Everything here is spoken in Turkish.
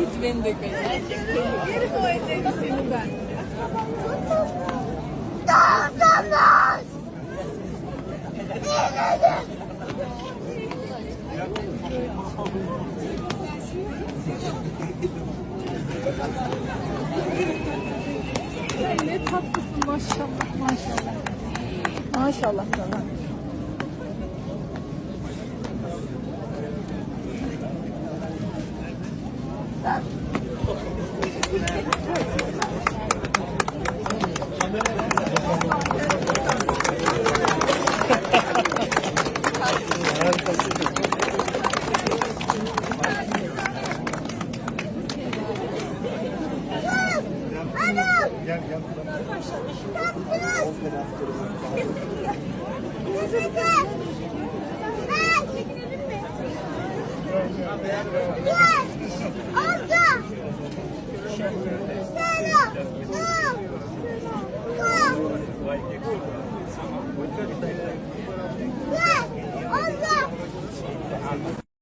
Hiç beni Gerçekten. Geri koy dedi seni ben. Sen ne tatlısın maşallah maşallah. Maşallah sana. Sen. Gel gel. Gel. Amca!